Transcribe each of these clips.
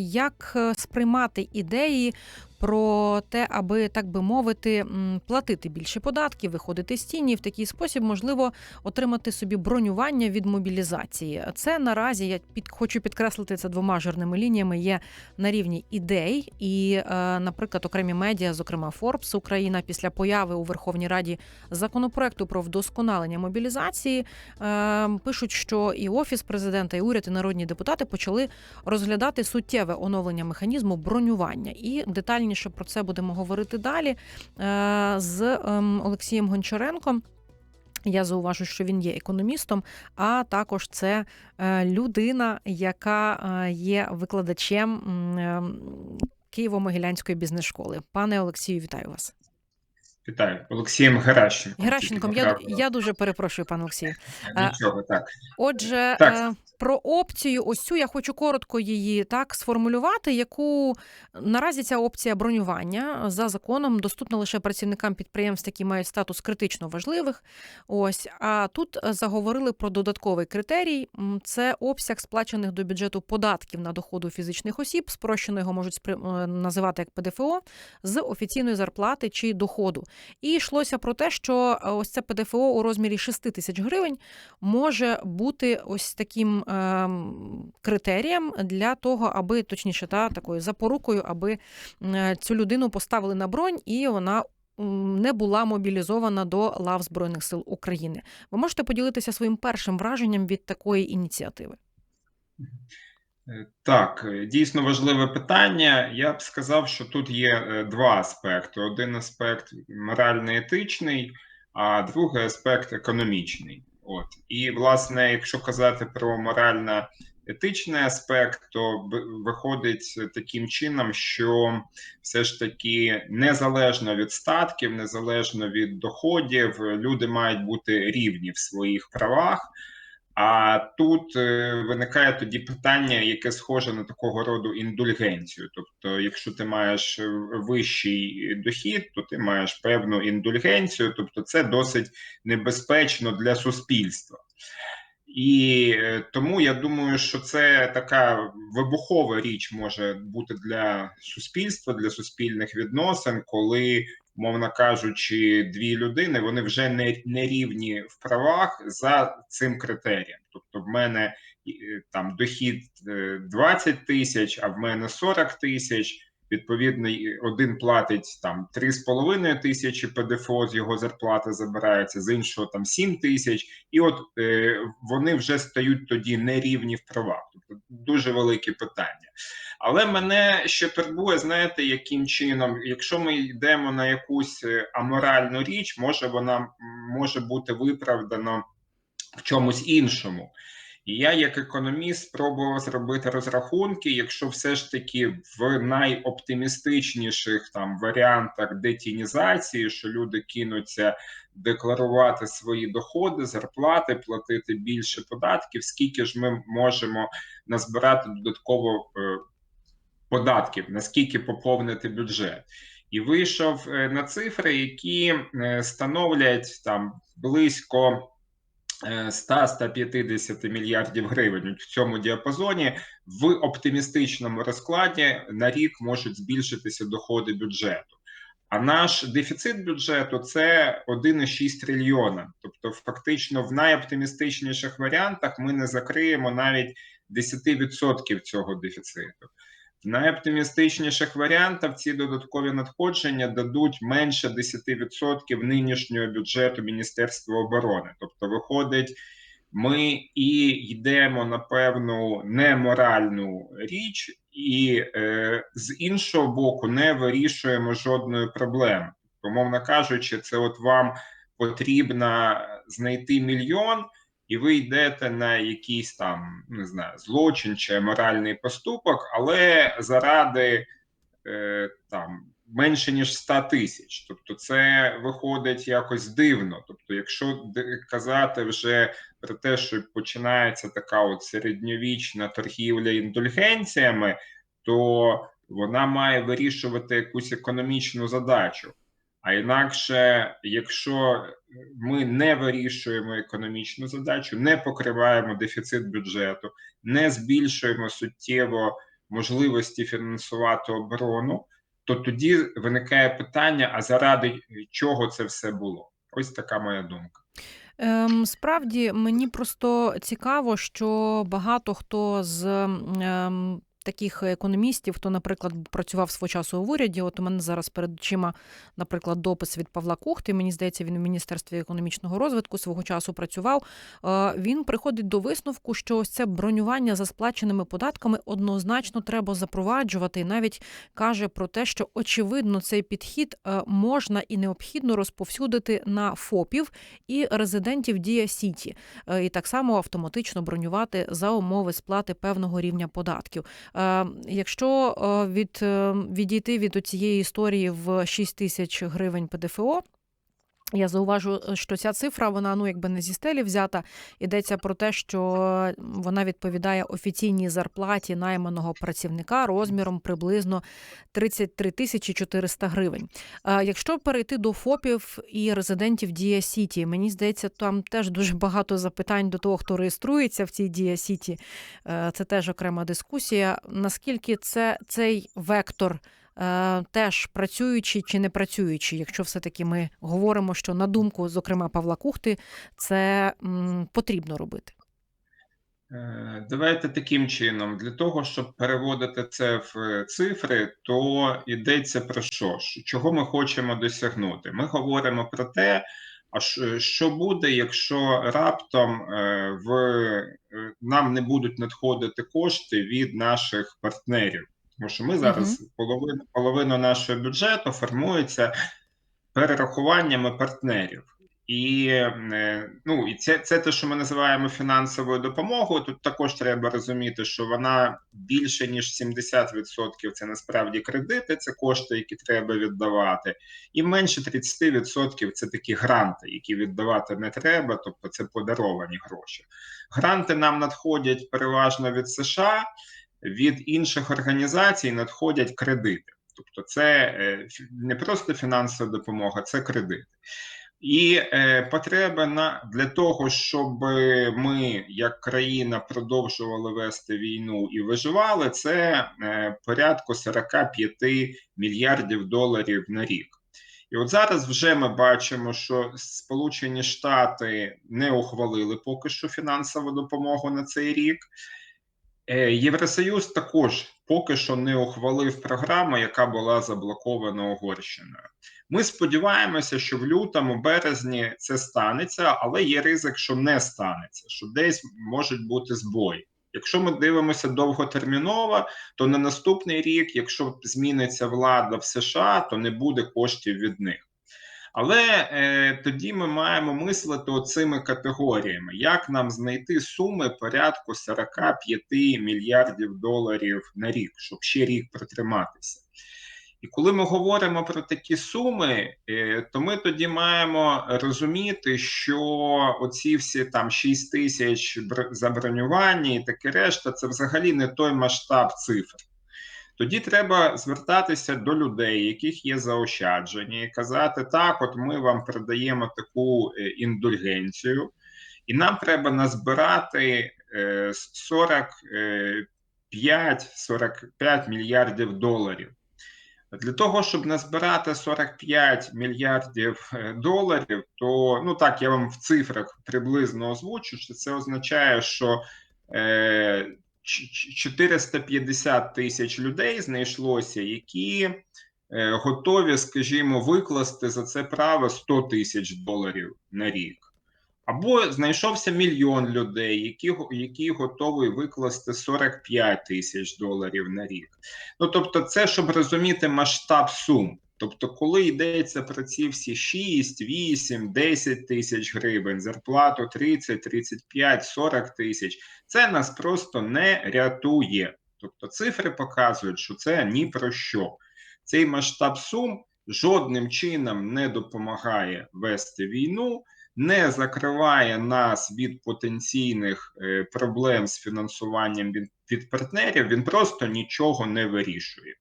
Як е, сприймати ідеї про те, аби так би мовити, платити більше податків, виходити з тіні в такий спосіб можливо отримати собі бронювання від мобілізації? Це наразі я під хочу підкреслити це двома жирними лініями. Є на рівні ідей, і, е, наприклад, окремі медіа, зокрема Forbes Україна, після появи у Верховній Раді законопроекту про вдосконалення мобілізації, е, пишуть, що і офіс президента, і уряд, і народні депутати почали розглядати суттєве оновлення механізму бронювання. І детальніше про це будемо говорити далі е, з ем, Олексієм Гончаренком. Я зауважу, що він є економістом, а також це е, людина, яка е, є викладачем е, Києво-Могилянської бізнес-школи. Пане Олексію, вітаю вас. Вітаю Олексієм Геращенком. Геращенком, я, я дуже перепрошую, пане Олексію. Нічого, так. Отже, Так. е, про опцію, ось цю я хочу коротко її так сформулювати, яку наразі ця опція бронювання за законом доступна лише працівникам підприємств, які мають статус критично важливих. Ось а тут е, заговорили про додатковий критерій. Це обсяг сплачених до бюджету податків на доходу фізичних осіб. Спрощено його можуть е, називати як ПДФО з офіційної зарплати чи доходу. І йшлося про те, що е, ось це ПДФО у розмірі 6 тисяч гривень може бути ось таким ем, критерієм для того, аби точніше, та такою запорукою, аби е, цю людину поставили на бронь і вона. Не була мобілізована до лав Збройних сил України. Ви можете поділитися своїм першим враженням від такої ініціативи? Е, Так, е, дійсно важливе питання. Я б сказав, що тут є е, два аспекти: один аспект морально-етичний, а другий аспект економічний. От і власне, якщо казати про морально-етичний аспект, то виходить таким чином, що все ж таки незалежно від статків, незалежно від доходів, люди мають бути рівні в своїх правах. А тут е, виникає тоді питання, яке схоже на такого роду індульгенцію. Тобто, якщо ти маєш е, вищий дохід, то ти маєш певну індульгенцію, тобто це досить небезпечно для суспільства. І е, тому я думаю, що це така вибухова річ може бути для суспільства, для суспільних відносин, коли, мовно кажучи, дві людини вони вже не, не рівні в правах за цим критерієм. Тобто, в мене е, там дохід е, 20 тисяч, а в мене 40 тисяч. Відповідно, і один платить там 3,5 тисячі ПДФО з його зарплати забирається, з іншого там 7 тисяч, і от е, вони вже стають тоді нерівні в правах. Тобто дуже велике питання. Але мене ще турбує, знаєте, яким чином, якщо ми йдемо на якусь е, аморальну річ, може вона може бути виправдано в чомусь іншому. І я, як економіст, спробував зробити розрахунки. Якщо все ж таки в найоптимістичніших там варіантах детінізації, що люди кинуться декларувати свої доходи, зарплати, платити більше податків, скільки ж ми можемо назбирати додатково е, податків, наскільки поповнити бюджет. І вийшов е, на цифри, які е, становлять там близько 100-150 мільярдів гривень в цьому діапазоні. В оптимістичному розкладі на рік можуть збільшитися доходи бюджету. А наш дефіцит бюджету це 1,6 трильйона. Тобто, фактично, в найоптимістичніших варіантах ми не закриємо навіть 10% цього дефіциту. Найоптимістичніших варіантах ці додаткові надходження дадуть менше 10% нинішнього бюджету Міністерства оборони. Тобто, виходить, ми і йдемо на певну неморальну річ, і е, з іншого боку, не вирішуємо жодної проблеми. Умовно кажучи, це от вам потрібно знайти мільйон і ви йдете на якийсь там не знаю злочин чи моральний поступок, але заради е, там менше ніж 100 тисяч. Тобто, це виходить якось дивно. Тобто, якщо казати вже про те, що починається така от середньовічна торгівля індульгенціями, то вона має вирішувати якусь економічну задачу. А інакше, якщо ми не вирішуємо економічну задачу, не покриваємо дефіцит бюджету, не збільшуємо суттєво можливості фінансувати оборону, то тоді виникає питання: а заради чого це все було? Ось така моя думка. Ем, справді мені просто цікаво, що багато хто з ем, таких економістів, хто, наприклад, працював свого часу в уряді. От у мене зараз перед очима, наприклад, допис від Павла Кухти. Мені здається, він в міністерстві економічного розвитку свого часу працював. Е, Він приходить до висновку, що ось це бронювання за сплаченими податками однозначно треба запроваджувати. І навіть каже про те, що очевидно цей підхід е, можна і необхідно розповсюдити на ФОПів і резидентів Дія Сіті, Е, і так само автоматично бронювати за умови сплати певного рівня податків. Е, Якщо е, від е, відійти від цієї історії в 6 тисяч гривень ПДФО. Я зауважу, що ця цифра вона ну якби не зі стелі взята. Йдеться про те, що вона відповідає офіційній зарплаті найманого працівника розміром приблизно 33 тисячі 400 гривень. Е, Якщо перейти до ФОПів і резидентів Дія Сіті, мені здається, там теж дуже багато запитань до того, хто реєструється в цій Дія Сіті. Е, Це теж окрема дискусія. Наскільки це цей вектор? Е, Теж працюючи чи не працюючи, якщо все-таки ми говоримо, що на думку, зокрема Павла Кухти, це потрібно робити. Е, Давайте таким чином, для того, щоб переводити це в цифри, то йдеться про що? Чого ми хочемо досягнути? Ми говоримо про те, а що- буде, якщо раптом е, в нам не будуть надходити кошти від наших партнерів. Тому що ми зараз половину, половину нашого бюджету формується перерахуваннями партнерів. І е, ну, і це, це те, що ми називаємо фінансовою допомогою. Тут також треба розуміти, що вона більше ніж 70% це насправді кредити, це кошти, які треба віддавати, і менше 30% це такі гранти, які віддавати не треба, тобто це подаровані гроші. Гранти нам надходять переважно від США, від інших організацій надходять кредити. Тобто, це е, не просто фінансова допомога, це кредити. І е, потреба на для того, щоб ми, як країна, продовжували вести війну і виживали, це е, порядку 45 мільярдів доларів на рік. І от зараз вже ми бачимо, що Сполучені Штати не ухвалили поки що фінансову допомогу на цей рік. Е, Євросоюз також поки що не ухвалив програму, яка була заблокована Угорщиною. Ми сподіваємося, що в лютому, березні це станеться, але є ризик, що не станеться, що десь можуть бути збої. Якщо ми дивимося довготерміново, то на наступний рік, якщо зміниться влада в США, то не буде коштів від них. Але е, тоді ми маємо мислити оцими категоріями, як нам знайти суми порядку 45 мільярдів доларів на рік, щоб ще рік протриматися. І коли ми говоримо про такі суми, е, то ми тоді маємо розуміти, що оці всі там 6 тисяч забронювання і таке решта, це взагалі не той масштаб цифр. Тоді треба звертатися до людей, яких є заощадження, і казати: так, от ми вам передаємо таку е, індульгенцію, і нам треба назбирати 45-45 мільярдів доларів. Для того, щоб назбирати 45 мільярдів доларів, то ну так я вам в цифрах приблизно озвучу, що це означає, що е, 450 тисяч людей знайшлося, які е, готові, скажімо, викласти за це право 100 тисяч доларів на рік. Або знайшовся мільйон людей, які які готові викласти 45 тисяч доларів на рік. Ну тобто, це щоб розуміти масштаб сум. Тобто, коли йдеться про ці всі 6, 8, 10 тисяч гривень, зарплату 30, 35, 40 тисяч, це нас просто не рятує. Тобто, цифри показують, що це ні про що. Цей масштаб сум жодним чином не допомагає вести війну не закриває нас від потенційних е, проблем з фінансуванням від, від партнерів, він просто нічого не вирішує.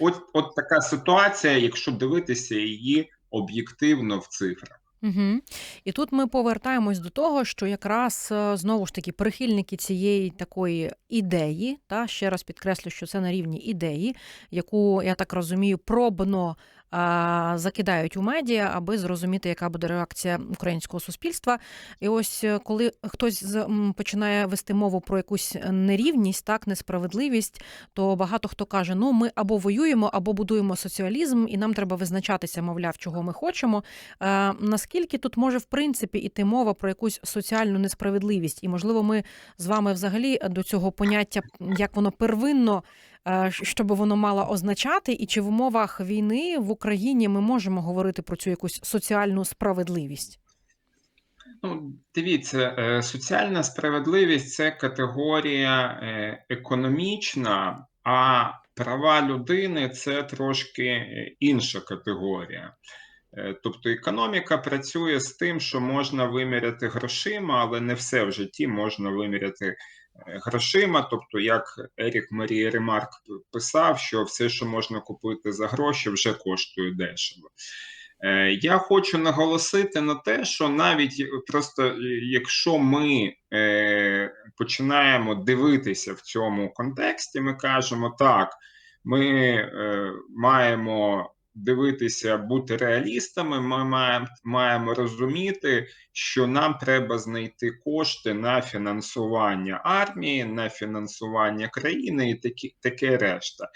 От, От така ситуація, якщо дивитися її об'єктивно в цифрах. Угу. І тут ми повертаємось до того, що якраз е, знову ж таки прихильники цієї такої ідеї, та ще раз підкреслю, що це на рівні ідеї, яку я так розумію, пробно закидають у медіа, аби зрозуміти, яка буде реакція українського суспільства. І ось е, коли хтось починає вести мову про якусь нерівність, так несправедливість, то багато хто каже: ну ми або воюємо, або будуємо соціалізм, і нам треба визначатися, мовляв, чого ми хочемо. Е, наскільки тут може в принципі іти мова про якусь соціальну несправедливість? І можливо, ми з вами взагалі до цього поняття, як воно первинно, що би воно мало означати, і чи в умовах війни в Україні ми можемо говорити про цю якусь соціальну справедливість? Ну, дивіться, е, соціальна справедливість це категорія е, економічна, а права людини це трошки е, інша категорія. Е, Тобто економіка працює з тим, що можна виміряти грошима, але не все в житті можна виміряти е, грошима. Тобто, як Ерік Марія Ремарк писав, що все, що можна купити за гроші, вже коштує дешево. Е, Я хочу наголосити на те, що навіть просто е, якщо ми е, починаємо дивитися в цьому контексті, ми кажемо так, ми е, маємо дивитися, бути реалістами, ми маємо, маємо розуміти, що нам треба знайти кошти на фінансування армії, на фінансування країни і такі, таке решта.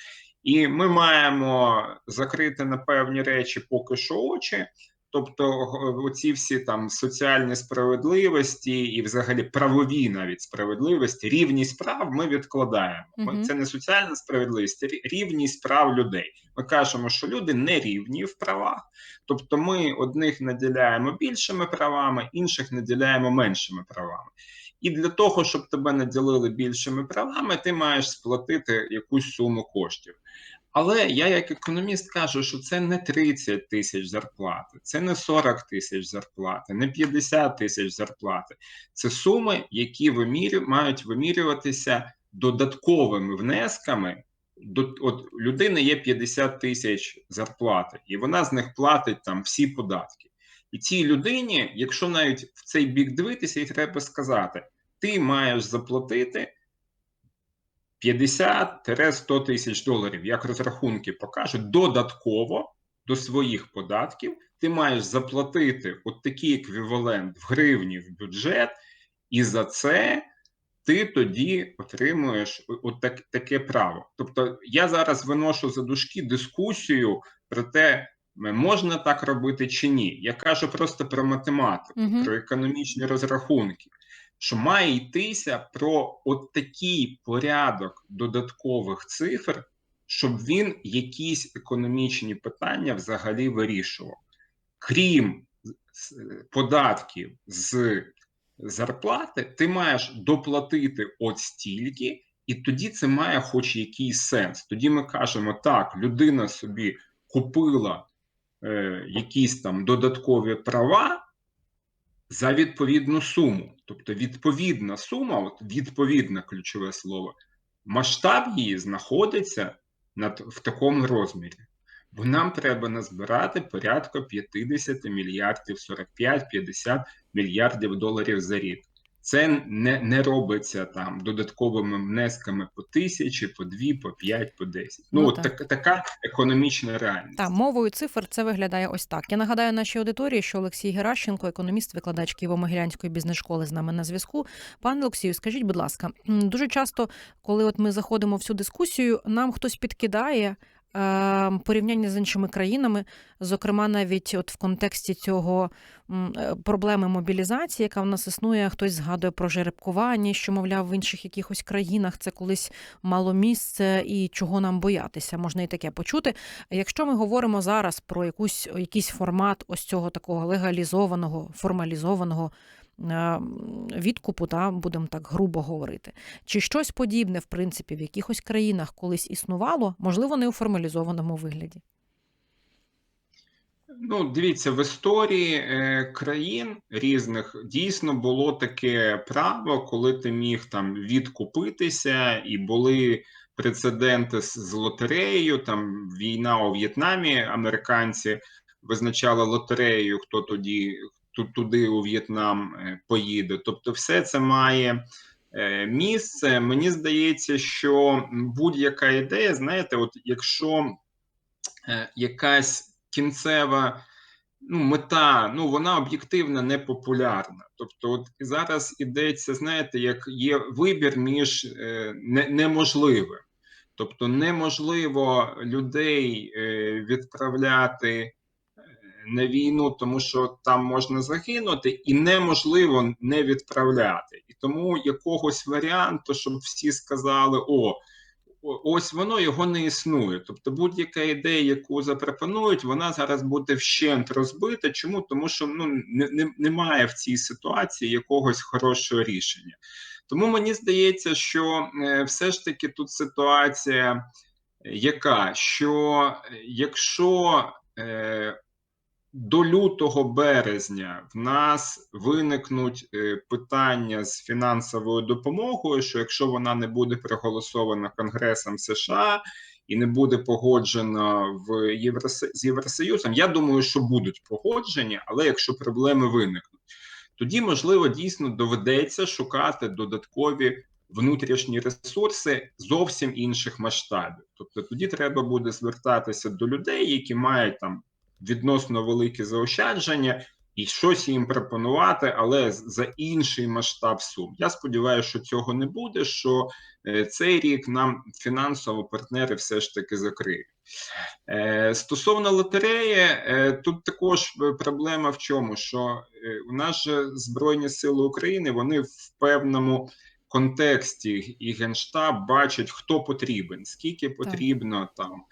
І ми маємо закрити на певні речі поки що очі. Тобто, оці всі там соціальні справедливості і, взагалі, правові навіть справедливості, рівність прав ми відкладаємо. Мгм. Це не соціальна справедливість, це рівність прав людей. Ми кажемо, що люди не рівні в правах, тобто ми одних наділяємо більшими правами, інших наділяємо меншими правами. І для того, щоб тебе наділили більшими правами, ти маєш сплатити якусь суму коштів. Але я, як економіст, кажу, що це не 30 тисяч зарплати, це не 40 тисяч зарплати, не 50 тисяч зарплати. Це суми, які вимірю, мають вимірюватися додатковими внесками. До от людини є 50 тисяч зарплати, і вона з них платить там всі податки. І цій людині, якщо навіть в цей бік дивитися, їй треба сказати: ти маєш заплатити 50-100 тисяч доларів, як розрахунки покажуть, додатково до своїх податків ти маєш заплатити от такий еквівалент в гривні в бюджет, і за це ти тоді отримуєш от так, таке право. Тобто я зараз виношу за дужки дискусію про те, можна так робити чи ні. Я кажу просто про математику, Мгм. про економічні розрахунки що має йтися про от такий порядок додаткових цифр, щоб він якісь економічні питання взагалі вирішував. Крім податків з зарплати, ти маєш доплатити от стільки, і тоді це має хоч якийсь сенс. Тоді ми кажемо, так, людина собі купила е, якісь там додаткові права за відповідну суму. Тобто відповідна сума, от відповідне ключове слово, масштаб її знаходиться над, в такому розмірі. Бо нам треба назбирати порядка 50 мільярдів, 45-50 мільярдів доларів за рік. Це не, не робиться там додатковими внесками по тисячі, по дві, по п'ять, по десять. Ну, Ну, от так. так, така економічна реальність. Та мовою цифр це виглядає ось так. Я нагадаю нашій аудиторії, що Олексій Геращенко, економіст, викладач Києво-Могилянської бізнес-школи, з нами на зв'язку. Пане Олексію, скажіть, будь ласка, дуже часто, коли от ми заходимо в цю дискусію, нам хтось підкидає. Е, Порівняння з іншими країнами, зокрема, навіть от в контексті цього е, проблеми мобілізації, яка в нас існує, хтось згадує про жеребкування, що мовляв в інших якихось країнах це колись мало місце і чого нам боятися, можна і таке почути. Якщо ми говоримо зараз про якусь якийсь формат ось цього такого легалізованого, формалізованого відкупу, та будемо так грубо говорити, чи щось подібне, в принципі, в якихось країнах колись існувало, можливо, не у формалізованому вигляді. Ну, дивіться, в історії е, країн різних дійсно було таке право, коли ти міг там відкупитися, і були прецеденти з, лотереєю. Там війна у В'єтнамі, американці визначали лотереєю, хто тоді туди у В'єтнам е, поїде. Тобто, все це має е, місце. Мені здається, що будь-яка ідея, знаєте, от якщо е, якась кінцева ну, мета, ну вона об'єктивно непопулярна. Тобто, от зараз ідеться, знаєте, як є вибір між е, не, неможливим. Тобто, неможливо людей е, відправляти на війну, тому що там можна загинути, і неможливо не відправляти. І тому якогось варіанту, щоб всі сказали: о, ось воно його не існує. Тобто, будь-яка ідея, яку запропонують, вона зараз буде вщент розбита. Чому? Тому що ну не, не, немає в цій ситуації якогось хорошого рішення. Тому мені здається, що е, все ж таки тут ситуація, е, яка що е, якщо е, до лютого березня в нас виникнуть е, питання з фінансовою допомогою, що якщо вона не буде проголосована Конгресом США і не буде погоджена в Євросе... з Євросоюзом, я думаю, що будуть погоджені, але якщо проблеми виникнуть, тоді можливо дійсно доведеться шукати додаткові. Внутрішні ресурси зовсім інших масштабів, тобто тоді треба буде звертатися до людей, які мають там відносно великі заощадження і щось їм пропонувати, але за інший масштаб сум. Я сподіваюся, що цього не буде. Що е, цей рік нам фінансово партнери все ж таки закриють. Е, Стосовно лотереї, е, тут також проблема в чому, що у нас же Збройні Сили України вони в певному контексті і генштаб бачать, хто потрібен, скільки потрібно там е,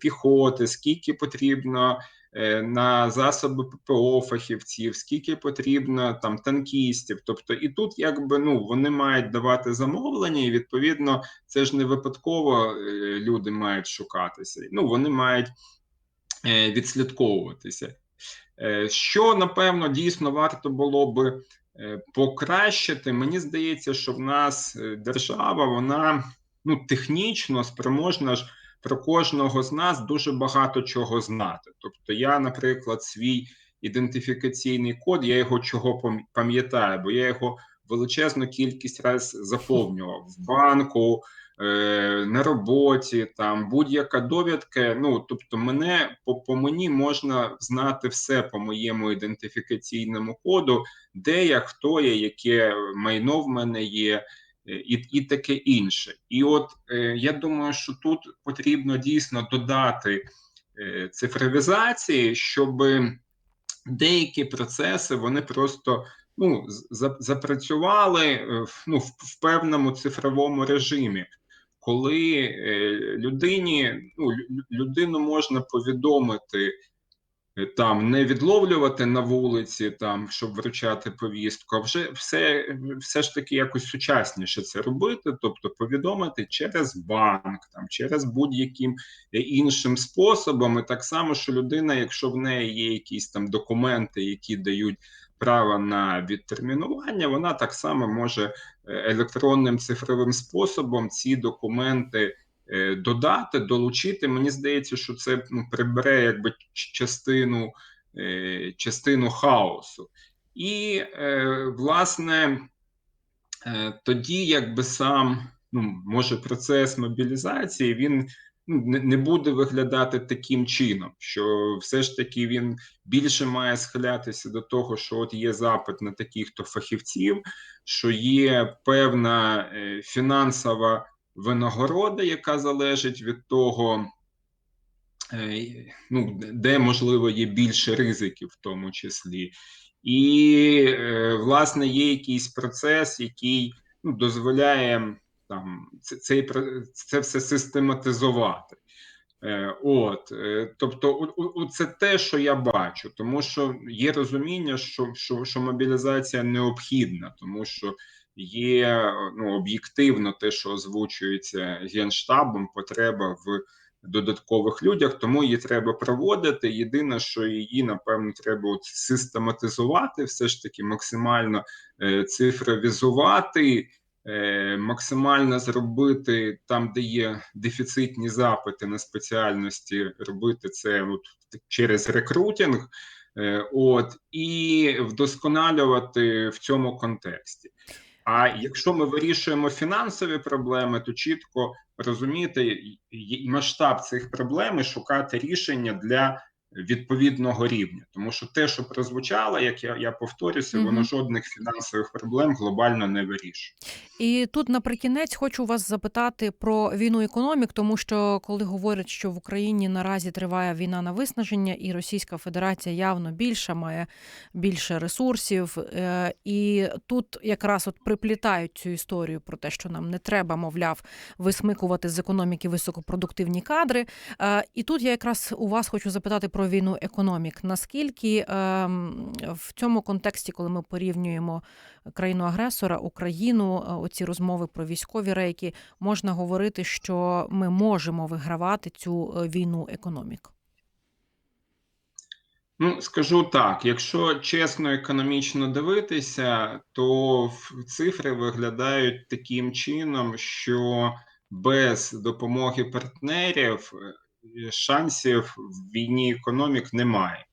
піхоти, скільки потрібно е, на засоби ППО фахівців, скільки потрібно там танкістів. Тобто, і тут якби ну вони мають давати замовлення, і відповідно це ж не випадково е, люди мають шукатися. Ну вони мають е, відслідковуватися. Е, Що напевно дійсно варто було би е, покращити, мені здається, що в нас е, держава вона ну технічно спроможна ж про кожного з нас дуже багато чого знати. Тобто, я, наприклад, свій ідентифікаційний код, я його чого пам- пам'ятаю, бо я його величезну кількість раз заповнював в банку, е, на роботі, там будь-яка довідка. Ну тобто, мене по мені можна знати все по моєму ідентифікаційному коду, де я, хто я, яке майно в мене є. Е, І, і таке інше, і от е, я думаю, що тут потрібно дійсно додати е, цифровізації, щоб деякі процеси вони просто ну запрацювали ну, в, певному цифровому режимі, коли людині ну, людину можна повідомити. Там не відловлювати на вулиці, там щоб вручати повістку, а вже все, все ж таки якось сучасніше це робити, тобто повідомити через банк, там через будь-яким іншим способом. І так само, що людина, якщо в неї є якісь там документи, які дають право на відтермінування, вона так само може е, електронним цифровим способом ці документи додати, долучити. Мені здається, що це ну, прибере якби частину, е, частину хаосу. І, е, власне, е, тоді, якби сам ну, може процес мобілізації він ну, не, буде виглядати таким чином, що все ж таки він більше має схилятися до того, що от є запит на таких то фахівців, що є певна е, фінансова винагорода, яка залежить від того, е, ну, де можливо є більше ризиків, в тому числі. І, е, власне, є якийсь процес, який ну, дозволяє там це, цей, це все систематизувати. Е, От, тобто, це те, що я бачу, тому що є розуміння, що, що, що мобілізація необхідна, тому що є ну, об'єктивно те, що озвучується генштабом, потреба в додаткових людях, тому її треба проводити. Єдине, що її напевно треба от систематизувати, все ж таки максимально е, цифровізувати. е, Максимально зробити там, де є дефіцитні запити на спеціальності, робити це от через рекрутинг, Е, От і вдосконалювати в цьому контексті. А якщо ми вирішуємо фінансові проблеми, то чітко розуміти масштаб цих проблем і шукати рішення для відповідного рівня, тому що те, що прозвучало, як я, я повторюся, Мгм. воно жодних фінансових проблем глобально не вирішує. І тут наприкінець хочу вас запитати про війну економік, тому що коли говорять, що в Україні наразі триває війна на виснаження, і Російська Федерація явно більша, має більше ресурсів, е, і тут якраз от приплітають цю історію про те, що нам не треба, мовляв, висмикувати з економіки високопродуктивні кадри. Е, І тут я якраз у вас хочу запитати про війну економік. Наскільки ем, в цьому контексті, коли ми порівнюємо країну-агресора, Україну, е, оці розмови про військові рейки, можна говорити, що ми можемо вигравати цю е, війну економік. Ну, скажу так: якщо чесно економічно дивитися, то цифри виглядають таким чином, що без допомоги партнерів е, шансів в війні економік немає.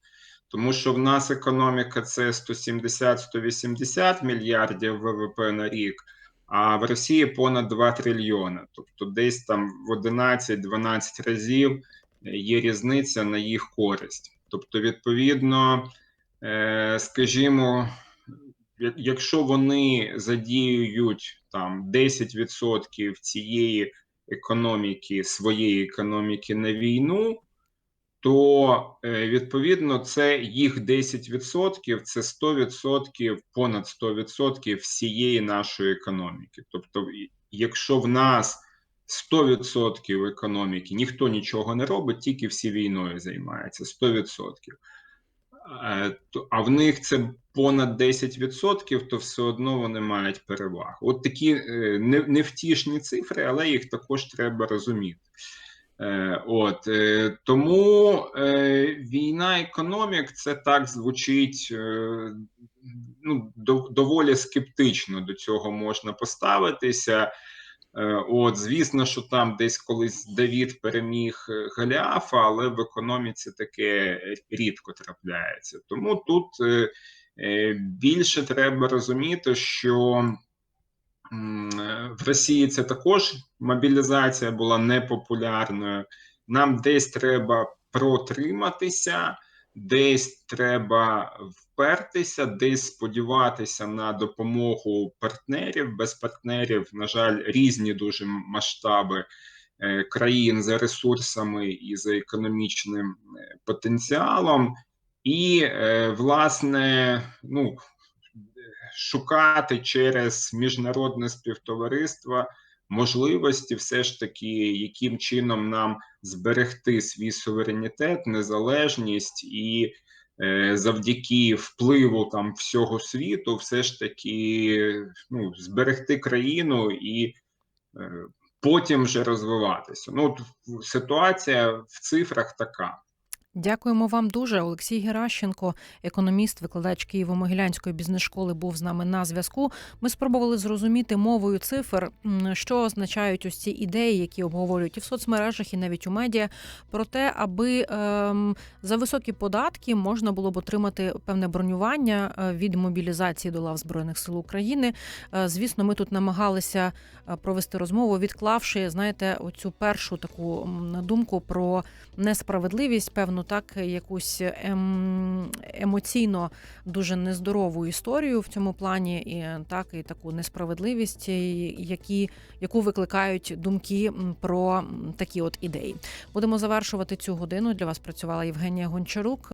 Тому що в нас економіка це 170-180 мільярдів ВВП на рік, а в Росії понад 2 трильйона. Тобто десь там в 11-12 разів є різниця на їх користь. Тобто, відповідно, е, скажімо, якщо вони задіюють там 10% цієї економіки, своєї економіки на війну, то е, відповідно це їх 10%, це 100%, понад 100% всієї нашої економіки. Тобто, якщо в нас 100% економіки ніхто нічого не робить, тільки всі війною займаються 100%. Е, А в них це понад 10%, то все одно вони мають перевагу. От такі е, невтішні цифри, але їх також треба розуміти. Е, От тому війна економік це так звучить ну, доволі скептично до цього можна поставитися. Е, От, звісно, що там десь колись Давід переміг е, Голіафа, але в економіці таке рідко трапляється. Тому тут е, е, більше треба розуміти, що е, в Росії це також мобілізація була непопулярною. Нам десь треба протриматися, десь треба впертися, десь сподіватися на допомогу партнерів. Без партнерів, на жаль, різні дуже масштаби е, країн за ресурсами і за економічним е, потенціалом. І, е, власне, ну, шукати через міжнародне співтовариство можливості, все ж таки, яким чином нам зберегти свій суверенітет, незалежність і е, завдяки впливу там всього світу, все ж таки ну, зберегти країну і е, потім вже розвиватися. Ну, ситуація в цифрах така. Дякуємо вам дуже. Олексій Геращенко, економіст, викладач Києво-Могилянської бізнес-школи, був з нами на зв'язку. Ми спробували зрозуміти мовою цифр, що означають ось ці ідеї, які обговорюють і в соцмережах, і навіть у медіа, про те, аби ем, за високі податки можна було б отримати певне бронювання е, від мобілізації до лав збройних сил України. Е, Звісно, ми тут намагалися е, провести розмову, відклавши, знаєте, оцю першу таку думку про несправедливість, певну так, якусь ем, емоційно дуже нездорову історію в цьому плані, і так, і таку несправедливість, які, яку викликають думки про такі от ідеї. Будемо завершувати цю годину. Для вас працювала Євгенія Гончарук.